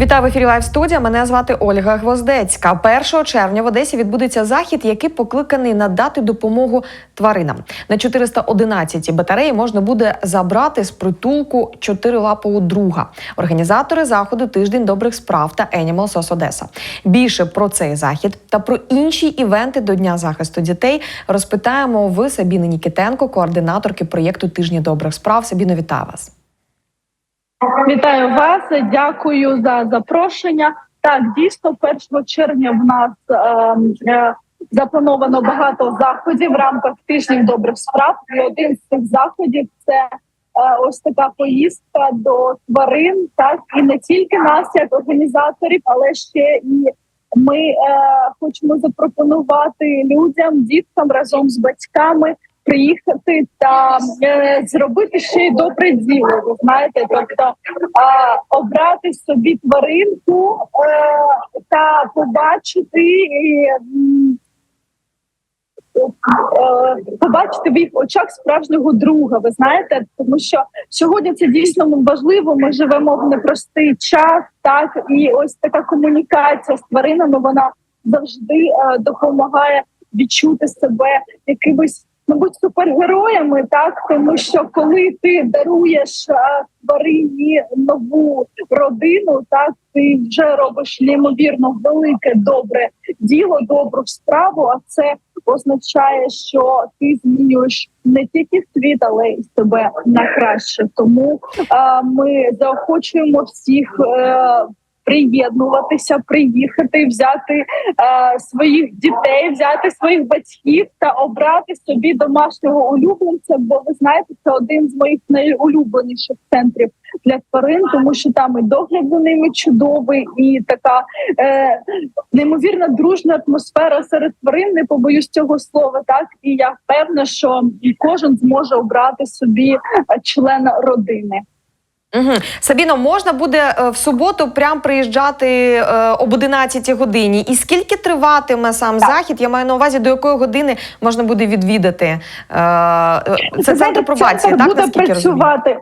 Вітаю в ефірі Лайв студія. Мене звати Ольга Гвоздецька. 1 червня в Одесі відбудеться захід, який покликаний надати допомогу тваринам. На 411 батареї можна буде забрати з притулку чотирилапого друга. Організатори заходу тиждень добрих справ та Animal SOS Одеса. Більше про цей захід та про інші івенти до Дня захисту дітей розпитаємо в Сабіни Нікітенко, координаторки проєкту Тижні добрих справ. Сабіно, вітаю вас. Вітаю вас, дякую за запрошення. Так, дійсно, 1 червня в нас е, е, заплановано багато заходів в рамках тижнів добрих справ. І один з цих заходів це е, ось така поїздка до тварин. Так і не тільки нас, як організаторів, але ще і ми е, хочемо запропонувати людям, діткам разом з батьками приїхати та е, зробити ще й добре діло. Ви знаєте, тобто е, обрати собі тваринку е, та побачити. е, Побачити в їх очах справжнього друга, ви знаєте, тому що сьогодні це дійсно важливо. Ми живемо в непростий час, так і ось така комунікація з тваринами вона завжди е, допомагає відчути себе якимось мабуть, супергероями, так тому що коли ти даруєш тварині нову родину, так ти вже робиш неймовірно велике добре діло, добру справу. А це означає, що ти змінюєш не тільки світ, але й себе на краще. Тому е, ми заохочуємо всіх. Е, Приєднуватися, приїхати, взяти е, своїх дітей, взяти своїх батьків та обрати собі домашнього улюбленця. Бо ви знаєте, це один з моїх найулюбленіших центрів для тварин, тому що там і догляд за ними чудовий, і така е, неймовірна дружна атмосфера серед тварин. Не побоюсь цього слова. Так і я впевнена, що кожен зможе обрати собі е, члена родини. Угу. Сабіно, можна буде е, в суботу прям приїжджати е, об 11 годині. І скільки триватиме сам Так. захід? Я маю на увазі, до якої години можна буде відвідати. Е, це центр пробації, центр так? буде я розумію? працювати.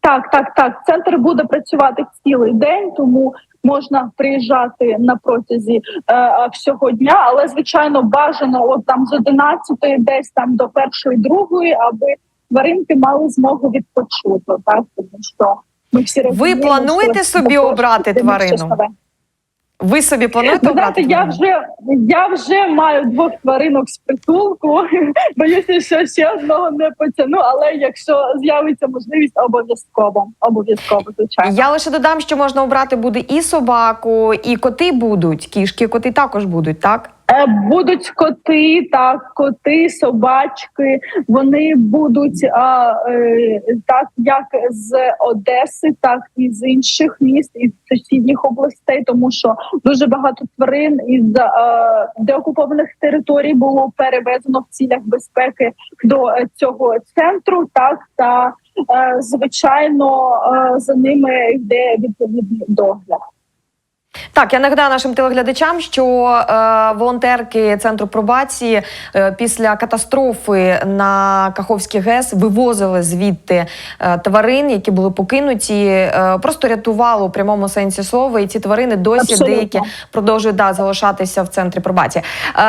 Так, так, так. Центр буде працювати цілий день, тому можна приїжджати на протязі е, всього дня. Але звичайно бажано от там з 11 десь там до першої, другої, аби тваринки мали змогу відпочити. Так, тому що ми всі Ви плануєте що собі обрати тварину? Ви собі плануєте знаєте, обрати? я тварину? вже я вже маю двох тваринок з притулку. Боюся, що ще одного не потягну, але якщо з'явиться можливість, обов'язково. Обов'язково, звичайно. Я лише додам, що можна обрати буде і собаку, і коти будуть. Кішки, коти також будуть, так? Е, Будуть коти, так, коти, собачки. Вони будуть а, е, так, як з Одеси, так і з інших міст із сусідніх областей, тому що дуже багато тварин із е, деокупованих територій було перевезено в цілях безпеки до е, цього центру. Так та е, звичайно е, за ними йде відповідний догляд. Так, я нагадаю нашим телеглядачам, що е, волонтерки центру пробації е, після катастрофи на Каховський ГЕС вивозили звідти е, тварин, які були покинуті, е, просто рятували у прямому сенсі слова. І ці тварини досі Абсолютно. деякі продовжують да, залишатися в центрі пробації.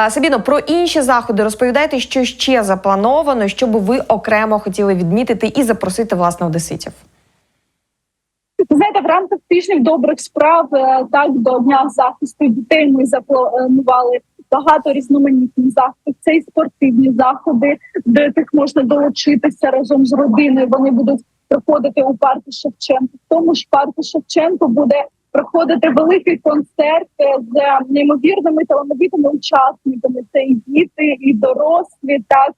Е, Сабіно, про інші заходи розповідайте, що ще заплановано, що би ви окремо хотіли відмітити і запросити власне одеситів. Знаєте, в рамках тижнів добрих справ е, так до дня захисту дітей ми запланували багато різноманітних заходів. Це і спортивні заходи, до яких можна долучитися разом з родиною. Вони будуть проходити у парку Шевченко. В тому ж парку Шевченко буде проходити великий концерт е, з неймовірними талановитими учасниками. Це і діти, і дорослі. Так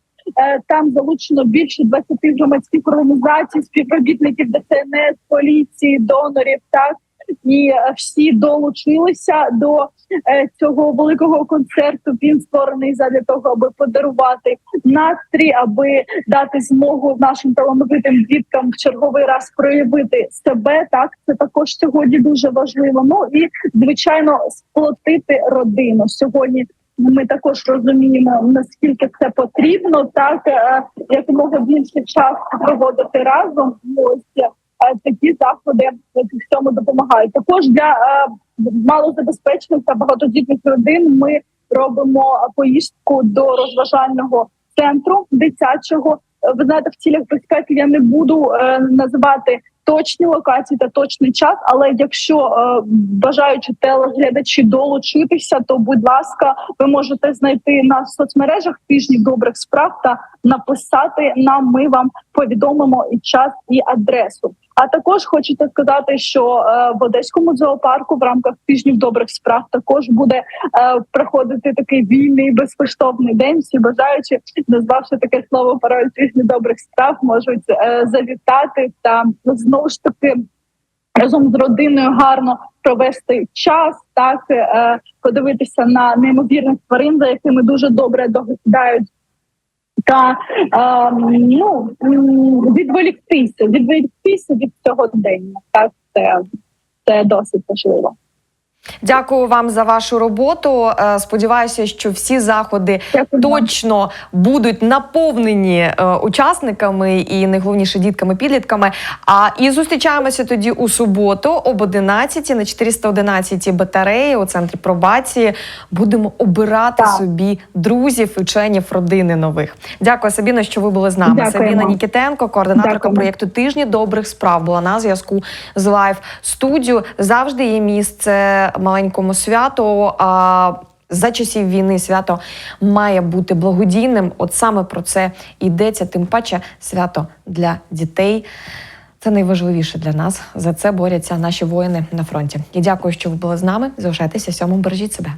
Там залучено більше 20 громадських організацій, співробітників ДСНС, поліції, донорів. Так і е, всі долучилися до е, цього великого концерту. Він створений задля того, аби подарувати настрій, аби дати змогу нашим талановитим діткам в черговий раз проявити себе. Так це також сьогодні дуже важливо. Ну і звичайно, сплотити родину сьогодні. Ми також розуміємо наскільки це потрібно, так е, якомога більше часу проводити разом. Ось такі заходи в цьому допомагають. Також для е, малозабезпечених та багатодітних родин ми робимо поїздку до розважального центру дитячого. Ви знаєте, в цілях безпеки я не буду е, називати точні локації та точний час. Але якщо е, бажаючи телеглядачі долучитися, то будь ласка, ви можете знайти нас в соцмережах тижні добрих справ та написати нам. Ми вам повідомимо і час, і адресу. А також хочете сказати, що е, в Одеському зоопарку в рамках тижнів добрих справ також буде е, проходити такий вільний безкоштовний день. Всі бажаючи, назвавши таке слово пароль тижні добрих справ, можуть е, завітати та знову ж таки разом з родиною гарно провести час, так подивитися на неймовірних тварин, за якими дуже добре доглядають. Та е, ну відволіктися, відволіктися від цього дня. Так, це, це досить важливо. Дякую вам за вашу роботу. Е, Сподіваюся, що всі заходи Дякую. точно будуть наповнені е, учасниками і найголовніше дітками підлітками. А і зустрічаємося тоді у суботу об 11 на 411 батареї у центрі пробації. Будемо обирати Так. собі друзів і членів родини нових. Дякую, Сабіна, що ви були з нами. Дякуємо. Сабіна Нікітенко, координаторка Дякуємо. проєкту Тижні добрих справ, була на зв'язку з лайв студію. Завжди є місце маленькому святу. А за часів війни свято має бути благодійним. От саме про це йдеться. Тим паче свято для дітей. Це найважливіше для нас. За це борються наші воїни на фронті. І дякую, що ви були з нами. Залишайтеся сьомим. Бережіть себе.